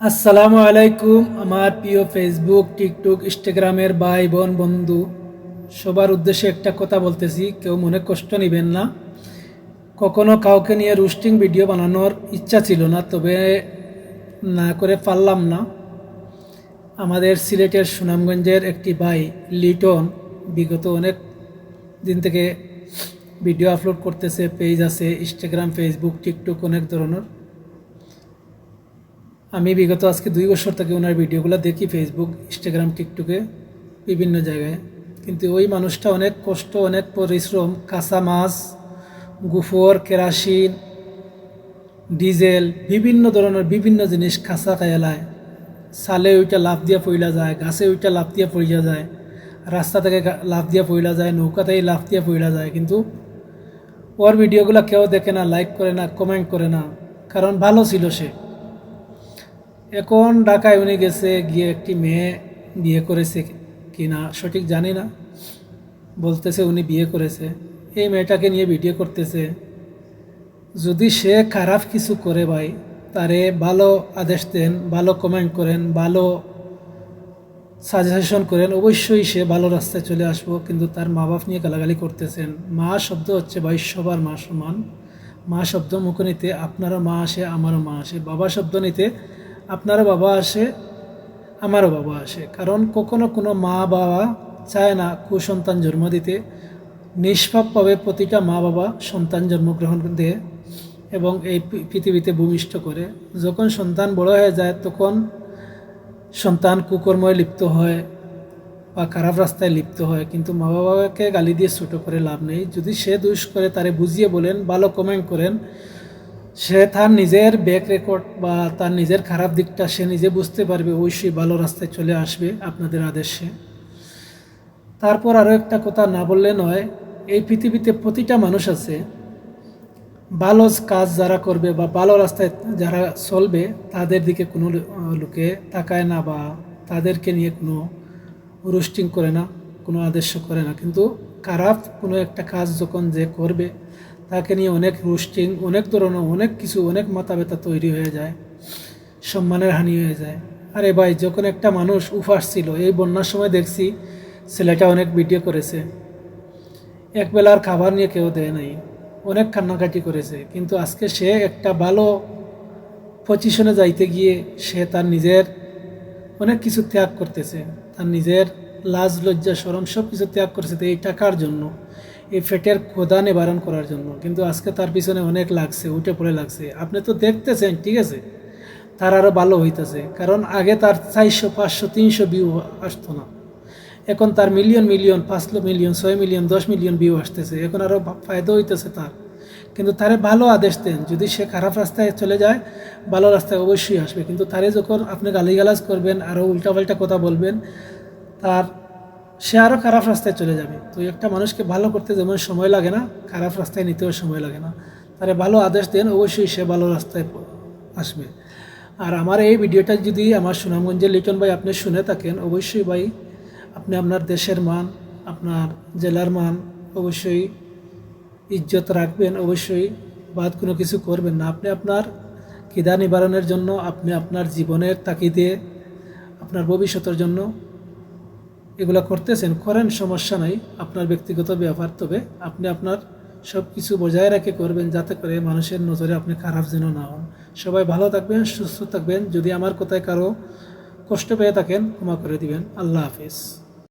আসসালামু আলাইকুম, আমার প্রিয় ফেসবুক টিকটক ইনস্টাগ্রামের ভাই, বোন, বন্ধু। সবার উদ্দেশ্যে একটা কথা বলতেছি, কেউ মনে কষ্ট নেবেন না। কখনো কাউকে নিয়ে রুস্টিং ভিডিও বানানোর ইচ্ছা ছিল না, তবে না করে পারলাম না। আমাদের সিলেটের সুনামগঞ্জের একটি ভাই, লিটন, বিগত অনেক দিন থেকে ভিডিও আপলোড করতেছে পেজ আছে ইনস্টাগ্রাম ফেসবুক টিকটক অনেক ধরনের। আমি বিগত আজকে দুই বছর থেকে ওনার ভিডিওগুলো দেখি ফেসবুক ইনস্টাগ্রাম টিকটকে বিভিন্ন জায়গায়। কিন্তু ওই মানুষটা অনেক কষ্ট, অনেক পরিশ্রম, কাঁচা মাছ, গুফর, কেরাসিন, ডিজেল, বিভিন্ন ধরনের বিভিন্ন জিনিস কাঁচা খায়ালায় সালে ওইটা লাভ দিয়া পইলা যায়, গাছে ওইটা লাভ দিয়া পড়িয়া যায়, রাস্তা থেকে লাভ দিয়া পইলা যায়, নৌকা থেকে লাভ দিয়া পইলা যায়। কিন্তু ওর ভিডিওগুলো কেউ দেখে না লাইক করে না কমেন্ট করে না, কারণ ভালো ছিল সে। এখন ঢাকায় উনি গেছে, গিয়ে একটি মেয়ে বিয়ে করেছে কি না সঠিক জানি না। বলতেছে উনি বিয়ে করেছে। এই মেয়েটাকে নিয়ে ভিডিও করতেছে। যদি সে খারাপ কিছু করে ভাই, তারে ভালো আদেশ দেন, ভালো কমেন্ট করেন, ভালো সাজেশন করেন, অবশ্যই সে ভালো রাস্তায় চলে আসব। কিন্তু তার মা বাপ নিয়ে গালাগালি করতেছেন। মা শব্দ হচ্ছে ভাই, সবার মা সমান। মা শব্দ মুখ নিতে আপনারও মা আসে, আমারও মা আসে। বাবা শব্দ নিতে আপনারও বাবা আসে, আমারও বাবা আসে। কারণ কখনো কোনো মা বাবা চায় না কুসন্তান জন্ম দিতে। নিষ্পাপভাবে প্রতিটা মা বাবা সন্তান জন্মগ্রহণ দেয় এবং এই পৃথিবীতে ভূমিষ্ঠ করে। যখন সন্তান বড় হয়ে যায়, তখন সন্তান কুকর্ময় লিপ্ত হয় বা খারাপ রাস্তায় লিপ্ত হয়। কিন্তু মা বাবাকে গালি দিয়ে ছোটো করে লাভ নেই। যদি সে দুষ করে তারে বুঝিয়ে বলেন, ভালো কমেন্ট করেন সে তার নিজের ব্যাক রেকর্ড বা তার নিজের খারাপ দিকটা সে নিজে বুঝতে পারবে, অবশ্যই ভালো রাস্তায় চলে আসবে আপনাদের আদেশে। তারপর আরও একটা কথা না বললে নয়, এই পৃথিবীতে প্রতিটা মানুষ আছে, ভালো কাজ যারা করবে বা ভালো রাস্তায় যারা চলবে, তাদের দিকে কোনো লোকে তাকায় না বা তাদেরকে নিয়ে কোনো রুস্টিং করে না, কোনো আদেশ করে না। কিন্তু খারাপ কোনো একটা কাজ যখন যে করবে তাকে নিয়ে অনেক রুস্টিং অনেক ধরনের, অনেক কিছু, অনেক মাথা ব্যথা তৈরি হয়ে যায়, সম্মানের হানি হয়ে যায়। আরে ভাই, যখন একটা মানুষ উফাস ছিল এই বন্যার সময় দেখছি ছেলেটা অনেক ভিডিও করেছে। এক বেলার খাবার নিয়ে কেউ দেয় নাই, অনেক কান্নাকাটি করেছে। কিন্তু আজকে সে একটা ভালো পজিশনে যাইতে গিয়ে সে তার নিজের অনেক কিছু ত্যাগ করতেছে। তার নিজের লাজ, লজ্জা সরম সব কিছু ত্যাগ করেছে এই টাকার জন্য। এই ফেটের খোদা নিবারণ করার জন্য। কিন্তু আজকে তার পিছনে অনেক লাগছে, উঠে পড়ে লাগছে। আপনি তো দেখতেছেন, ঠিক আছে? তার আরও ভালো হইতেছে। কারণ আগে তার চারশো, পাঁচশো, তিনশো ভিউ আসতো না। এখন তার মিলিয়ন মিলিয়ন পাঁচ মিলিয়ন ছয় মিলিয়ন দশ মিলিয়ন ভিউ আসতেছে। এখন আরও ফায়দা হইতেছে তার। কিন্তু তারে ভালো আদেশ দেন। যদি সে খারাপ রাস্তায় চলে যায়, ভালো রাস্তায় অবশ্যই আসবে। কিন্তু তারে যখন আপনি গালিগালাজ করবেন আরও উল্টাপাল্টা কথা বলবেন, তার সে আরও খারাপ রাস্তায় চলে যাবে। তো একটা মানুষকে ভালো করতে যেমন সময় লাগে না, খারাপ রাস্তায় নিতেও সময় লাগে না। তারে ভালো আদেশ দেন, অবশ্যই সে ভালো রাস্তায় আসবে। আর আমার এই ভিডিওটা যদি আমার সুনামগঞ্জের লিটন ভাই আপনি শুনে থাকেন, অবশ্যই ভাই আপনি আপনার দেশের মান, আপনার জেলার মান অবশ্যই ইজ্জত রাখবেন, অবশ্যই বাদ কোনো কিছু করবেন না। আপনি আপনার খিদা নিবারণের জন্য, আপনি আপনার জীবনের তাকিদে আপনার ভবিষ্যতের জন্য এগুলো করতেছেন, করেন, সমস্যা নাই, আপনার ব্যক্তিগত ব্যাপার তবে আপনি আপনার সব কিছু বজায় রেখে করবেন যাতে করে মানুষের নজরে আপনি খারাপ যেন না হন। সবাই ভালো থাকবেন, সুস্থ থাকবেন, যদি আমার কোথায় কারও কষ্ট পেয়ে থাকেন, ক্ষমা করে দিবেন। আল্লাহ হাফিজ।